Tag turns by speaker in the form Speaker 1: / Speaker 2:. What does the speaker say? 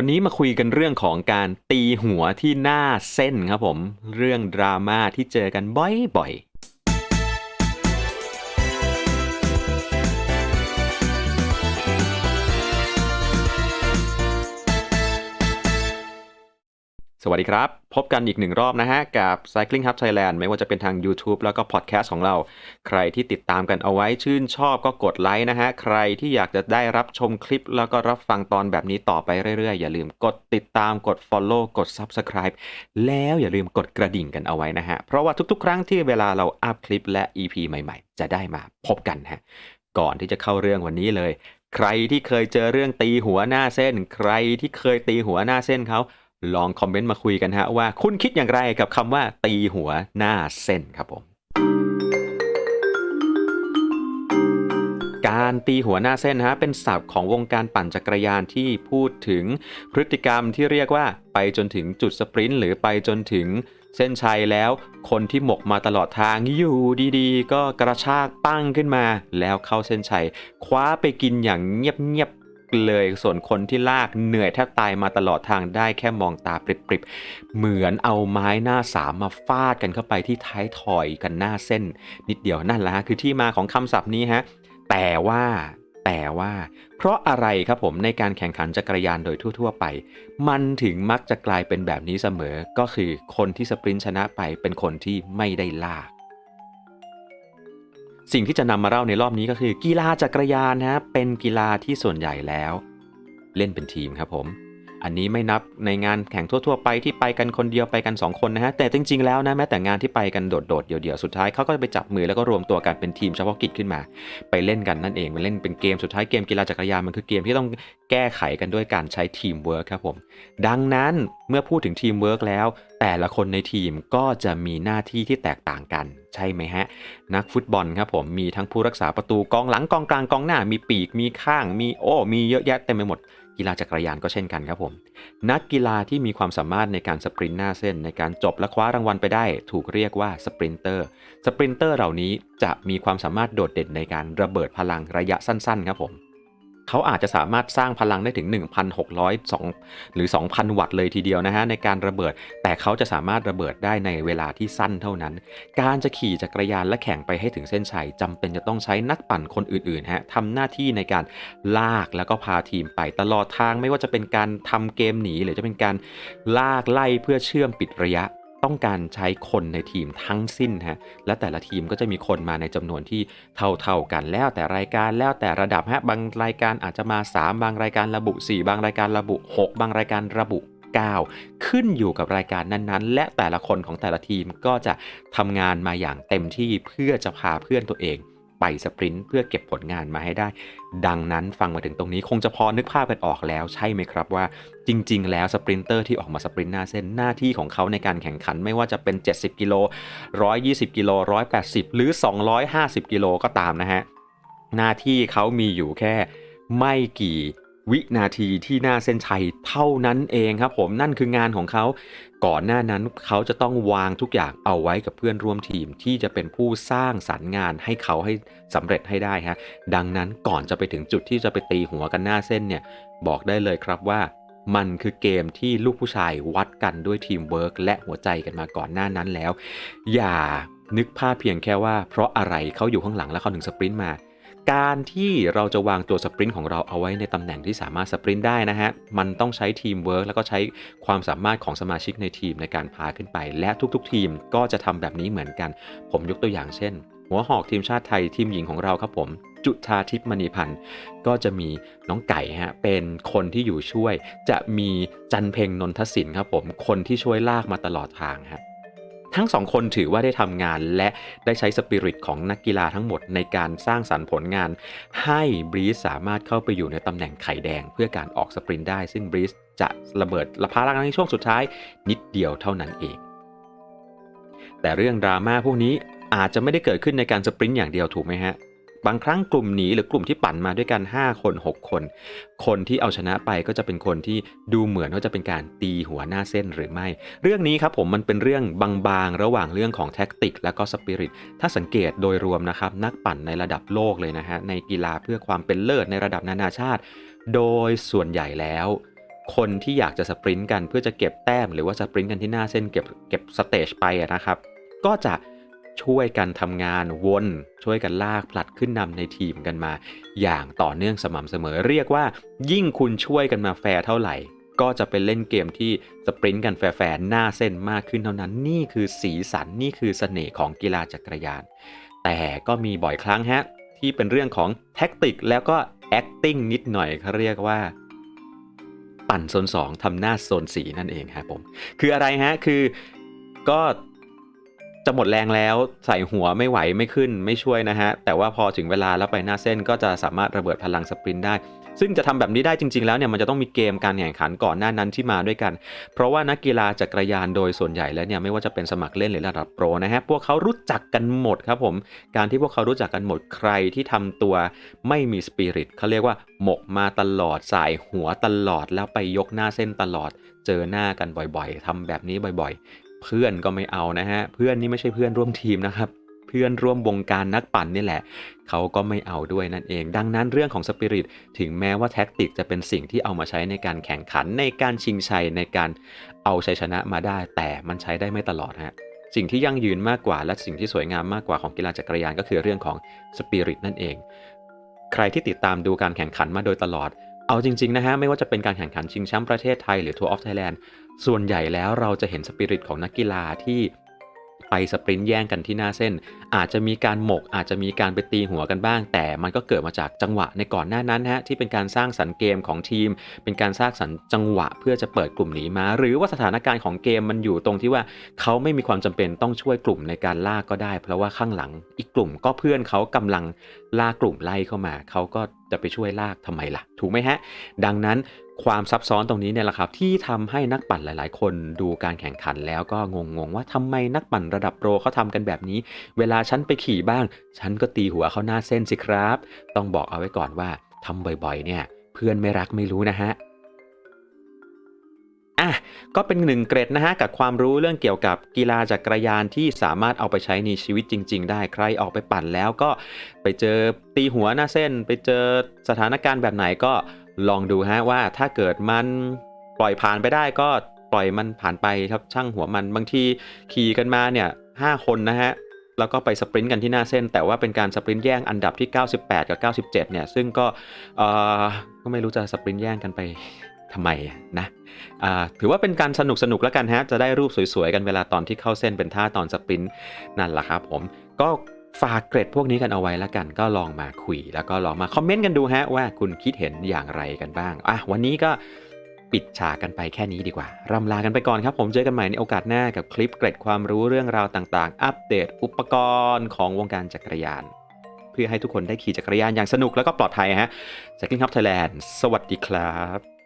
Speaker 1: วันนี้มาคุยกันเรื่องของการตีหัวที่หน้าเส้นครับผม เรื่องดราม่าที่เจอกันบ่อย สวัสดีครับ พบกันอีกหนึ่งรอบนะฮะ กับ Cycling Hub Thailand ไม่ว่าจะเป็นทาง YouTube แล้วก็พอดแคสต์ของเรา ใครที่ติดตามกันเอาไว้ชื่นชอบก็กดไลค์นะฮะ ใครที่อยากจะได้รับชมคลิป แล้วก็รับฟังตอนแบบนี้ต่อไปเรื่อยๆ อย่าลืมกดติดตามกด Follow กด Subscribe แล้วอย่าลืมกดกระดิ่งกันเอาไว้นะฮะ เพราะว่าทุกๆ ครั้งที่เวลาเราอัพคลิปและ EP ใหม่ๆ จะได้มาพบกันฮะก่อนที่จะเข้าเรื่องวันนี้เลย ใครที่เคยเจอเรื่องตีหัวหน้าเส้น ใครที่เคยตีหัวหน้าเส้นเขา ลองคอมเมนต์มาคุยกันฮะว่าคุณคิดอย่างไรกับคำว่าตีหัวหน้าเส้นครับผม การตีหัวหน้าเส้นฮะเป็นศัพท์ของวงการปั่นจักรยานที่พูดถึงพฤติกรรมที่เรียกว่าไปจนถึงจุดสปรินต์หรือไปจนถึงเส้นชัยแล้วคนที่หมกมาตลอดทางอยู่ดีๆ ก็กระชากปั้งขึ้นมา แล้วเข้าเส้นชัย คว้าไปกินอย่างเงียบๆ เลย ส่วนคนที่ลากเหนื่อยแทบตายมาตลอดทางได้แค่มองตาปริบๆ เหมือนเอาไม้หน้าสามมาฟาดกันเข้าไปที่ท้ายถอยกันหน้าเส้น นิดเดียวนั่นแหละฮะคือที่มาของคำศัพท์นี้ฮะแต่ว่าแต่ว่า เพราะอะไรครับผมในการแข่งขันจักรยานโดยทั่ว ๆ ไป มันถึงมักจะกลายเป็นแบบนี้เสมอ ก็คือคนที่สปรินต์ชนะไปเป็นคนที่ไม่ได้ลาก สิ่งที่จะนำมาเล่าในรอบนี้ก็คือ กีฬาจักรยานนะเป็นกีฬาที่ส่วนใหญ่แล้ว เล่นเป็นทีมครับผม อันนี้ไม่นับในงานแข่งทั่ว ๆ ไปที่ไปกันคนเดียวไปกัน 2 คนนะฮะแต่จริง ๆ แล้วนะแม้แต่งานที่ไปกันโดดๆเดี่ยวๆสุดท้ายเขาก็จะไปจับมือแล้วก็รวมตัวกันเป็นทีมเฉพาะกิจขึ้นมา ไปเล่นกันนั่นเองไปเล่นเป็นเกมสุดท้ายเกมกีฬาจักรยานมันคือเกมที่ต้องแก้ไขกันด้วยการใช้ทีมเวิร์คครับผมดังนั้นเมื่อพูดถึงทีมเวิร์กแล้ว แต่ละคนในทีมก็จะมีหน้าที่ที่แตกต่างกันใช่ไหมฮะ นักฟุตบอลครับผมมีทั้งผู้รักษาประตูกองหลังกองกลางกองหน้ามีปีกมีข้างมีโอ้มีเยอะแยะเต็มไปหมด กีฬาจักรยานก็เช่นกันครับผม นักกีฬาที่มีความสามารถในการสปรินต์หน้าเส้น ในการจบและคว้ารางวัลไปได้ ถูกเรียกว่าสปรินเตอร์ สปรินเตอร์เหล่านี้จะมีความสามารถโดดเด่นในการระเบิดพลังระยะสั้นๆครับผม เขาอาจจะสามารถสร้างพลังได้ถึง 1,602 หรือ 2,000 วัตต์เลยทีเดียวนะฮะในการระเบิด แต่เขาจะสามารถระเบิดได้ในเวลาที่สั้นเท่านั้น การจะขี่จักรยานและแข่งไปให้ถึงเส้นชัยจำเป็นจะต้องใช้นักปั่นคนอื่นๆฮะทำหน้าที่ในการลากแล้วก็พาทีมไปตลอดทางไม่ว่าจะเป็นการทำเกมหนีหรือจะเป็นการลากไล่เพื่อเชื่อมปิดระยะ ต้องการใช้คนในทีมทั้งสิ้นฮะและแต่ละทีมก็จะมีคนมาในจำนวนที่เท่าๆกันแล้วแต่รายการแล้วแต่ระดับฮะบางรายการอาจจะมา 3 บางรายการระบุ 4 บางรายการระบุ 6 บางรายการระบุ 9 ขึ้นอยู่กับรายการนั้นๆ และแต่ละคนของแต่ละทีมก็จะทำงานมาอย่างเต็มที่เพื่อจะพาเพื่อนตัวเอง ไปสปรินต์เพื่อเก็บผลงานมาให้ได้ ดังนั้นฟังมาถึงตรงนี้คงจะพอนึกภาพกันออกแล้วใช่ไหมครับว่า จริง ๆ แล้วสปรินเตอร์ที่ออกมาสปรินต์หน้าเส้นหน้าที่ของเขาในการแข่งขันไม่ว่าจะเป็น 70 กิโล 120 กิโล 180 หรือ 250 กิโลก็ตามนะฮะ หน้าที่เขามีอยู่แค่ไม่กี่ วินาทีที่หน้าเส้นชัยเท่านั้นเองครับผมนั่นคืองานของเขา ก่อนหน้านั้นเขาจะต้องวางทุกอย่างเอาไว้กับเพื่อนร่วมทีมที่จะเป็นผู้สร้างสรรค์งานให้เขาให้สำเร็จให้ได้ฮะดังนั้นก่อนจะไปถึงจุดที่จะไปตีหัวกันหน้าเส้นเนี่ยบอกได้เลยครับว่ามันคือเกมที่ลูกผู้ชายวัดกันด้วยทีมเวิร์กและหัวใจกันมาก่อนหน้านั้นแล้ว อย่านึกภาพเพียงแค่ว่าเพราะอะไรเขาอยู่ข้างหลังแล้วเขาถึงสปรินต์มา การที่เราจะวางตัวสปรินต์ของเราเอาไว้ในตำแหน่งที่สามารถสปรินต์ได้นะฮะ มันต้องใช้ทีมเวิร์กแล้วก็ใช้ความสามารถของสมาชิกในทีมในการพาขึ้นไป และทุกๆ ทีมก็จะทำแบบนี้เหมือนกัน ผมยกตัวอย่างเช่น หัวหอกทีมชาติไทยทีมหญิงของเราครับผมจุธาทิพย์มณีพันธ์ก็จะมีน้องไก่ฮะเป็นคนที่อยู่ช่วย จะมีจันเพ็งนนทศินครับผมคนที่ช่วยลากมาตลอดทางฮะ ทั้งสองคนถือว่าได้ทำงานและได้ใช้สปิริตของนักกีฬาทั้งหมดในการสร้างสรรค์ผลงาน ให้บรีซสามารถเข้าไปอยู่ในตำแหน่งไข่แดง เพื่อการออกสปรินต์ได้ ซึ่งบรีซจะระเบิดละพาลังในช่วงสุดท้ายนิดเดียวเท่านั้นเอง แต่เรื่องดราม่าพวกนี้อาจจะไม่ได้เกิดขึ้นในการสปรินต์อย่างเดียวถูกไหมฮะ บางครั้งกลุ่มหนีหรือกลุ่มที่ปั่นมาด้วยกัน 5 คน 6 คน คนที่เอาชนะไปก็จะเป็นคนที่ดูเหมือนว่าจะเป็นการตีหัวหน้าเส้นหรือไม่ เรื่องนี้ครับผมมันเป็นเรื่องบางๆ ระหว่างเรื่องของแท็กติก และก็สปิริต ถ้าสังเกตโดยรวมนะครับนักปั่นในระดับโลกเลยนะฮะในกีฬาเพื่อความเป็นเลิศในระดับนานาชาติ โดยส่วนใหญ่แล้ว คนที่อยากจะสปรินต์กันเพื่อจะเก็บแต้ม หรือว่าสปรินต์กันที่หน้าเส้นเก็บเก็บสเตจไปนะครับก็จะ ช่วยกันทำงานวน ช่วยกันลากผลัดขึ้นนำในทีมกันมา อย่างต่อเนื่องสม่ำเสมอ เรียกว่า ยิ่งคุณช่วยกันมาแฟร์เท่าไหร่ ก็จะเป็นเล่นเกมที่สปรินต์กันแฟร์ๆหน้าเส้นมากขึ้นเท่านั้น นี่คือสีสันนี่คือเสน่ห์ของกีฬาจักรยาน แต่ก็มีบ่อยครั้งฮะที่เป็นเรื่องของแท็กติกแล้วก็ acting นิดหน่อยเขาเรียกว่า ปั่นโซน2ทำหน้าโซน4นั่นเองครับผม คืออะไรฮะคือก็ จะหมดแรงแล้วใส่หัวไม่ไหวไม่ขึ้นไม่ช่วยนะฮะ แต่ว่าพอถึงเวลาแล้วไปหน้าเส้นก็จะสามารถระเบิดพลังสปรินต์ได้ ซึ่งจะทำแบบนี้ได้จริง ๆ แล้วเนี่ยมันจะต้องมีเกมการแข่งขันก่อนหน้านั้นที่มาด้วยกัน เพราะว่านักกีฬาจักรยานโดยส่วนใหญ่แล้วเนี่ยไม่ว่าจะเป็นสมัครเล่นหรือระดับโปรนะฮะพวกเขารู้จักกันหมดครับผมการที่พวกเขารู้จักกันหมดใครที่ทำตัวไม่มีสปิริตเขาเรียกว่าหมกมาตลอดสายหัวตลอดแล้วไปยกหน้าเส้นตลอดเจอหน้ากันบ่อยๆทำแบบนี้บ่อยๆ เพื่อนก็ไม่เอานะฮะ เพื่อนนี่ไม่ใช่เพื่อนร่วมทีมนะครับ เพื่อนร่วมวงการนักปั่นนี่แหละ เขาก็ไม่เอาด้วยนั่นเอง ดังนั้นเรื่องของสปิริตถึงแม้ว่าแท็กติกจะเป็นสิ่งที่เอามาใช้ในการแข่งขันในการชิงชัยในการเอาชัยชนะมาได้ แต่มันใช้ได้ไม่ตลอดฮะสิ่งที่ยั่งยืนมากกว่าและสิ่งที่สวยงามมากกว่าของกีฬาจักรยานก็คือเรื่องของสปิริตนั่นเอง ใครที่ติดตามดูการแข่งขันมาโดยตลอด เอาจริง ๆ นะฮะ ไม่ว่าจะเป็นการแข่งขันชิงแชมป์ประเทศไทยหรือทัวร์ออฟไทยแลนด์ส่วนใหญ่แล้วเราจะเห็นสปิริตของนักกีฬาที่ ไปสปรินต์แย่งกันที่หน้าเส้น อาจจะมีการหมก อาจจะมีการไปตีหัวกันบ้าง แต่มันก็เกิดมาจากจังหวะในก่อนหน้านั้นฮะที่เป็นการสร้างสรรค์เกมของทีม เป็นการสร้างสรรค์จังหวะเพื่อจะเปิดกลุ่มหนีมา หรือว่าสถานการณ์ของเกมมันอยู่ตรงที่ว่าเขาไม่มีความจำเป็นต้องช่วยกลุ่มในการลากก็ได้ เพราะว่าข้างหลังอีกกลุ่มก็เพื่อนเขากำลังลากกลุ่มไล่เข้ามาเขาก็จะไปช่วยลากทำไมล่ะ ถูกไหมฮะ ดังนั้น ความซับซ้อนตรงนี้เนี่ยแหละครับที่ทำให้นักปั่นหลาย ๆ คนดูการแข่งขันแล้วก็งงๆว่าทำไมนักปั่นระดับโปรเขาทำกันแบบนี้ เวลาฉันไปขี่บ้าง ฉันก็ตีหัวเขาหน้าเส้นสิครับ ต้องบอกเอาไว้ก่อนว่าทำบ่อยๆ เนี่ย เพื่อนไม่รักไม่รู้นะฮะอะก็เป็นหนึ่งเกรดนะฮะกับความรู้เรื่องเกี่ยวกับกีฬาจักรยานที่สามารถเอาไปใช้ในชีวิตจริง ๆ ได้ใครออกไปปั่นแล้วก็ไปเจอตีหัวหน้าเส้น ไปเจอสถานการณ์แบบไหนก็ ลองดูฮะว่าถ้าเกิดมันปล่อยผ่านไปได้ก็ปล่อยมันผ่านไปครับช่างหัวมันบางทีขี่กันมาเนี่ยห้าคนนะฮะแล้วก็ไปสปรินต์กันที่หน้าเส้น แต่ว่าเป็นการสปรินต์แย่งอันดับที่ 98 กับ 97 เนี่ย ซึ่งก็เออก็ไม่รู้จะสปรินต์แย่งกันไปทำไมนะอ่าถือว่าเป็นการสนุกสนุกแล้วกันฮะ จะได้รูปสวยๆ กันเวลาตอนที่เข้าเส้นเป็นท่าตอนสปรินต์นั่นแหละครับผมก็ ฝากเกร็ดพวกนี้กันเอาไว้แล้วกันก็ลองมาคุย แล้วก็ลองมาคอมเมนต์กันดูฮะว่าคุณคิดเห็นอย่างไรกันบ้างอะวันนี้ก็ปิดฉากกันไปแค่นี้ดีกว่า รำลากันไปก่อนครับ ผมเจอกันใหม่ในโอกาสหน้ากับคลิปเกร็ดความรู้เรื่องราวต่างๆ อัปเดตอุปกรณ์ของวงการจักรยาน เพื่อให้ทุกคนได้ขี่จักรยานอย่างสนุกแล้วก็ปลอดภัยฮะจากลิงครับไทยแลนด์สวัสดีครับ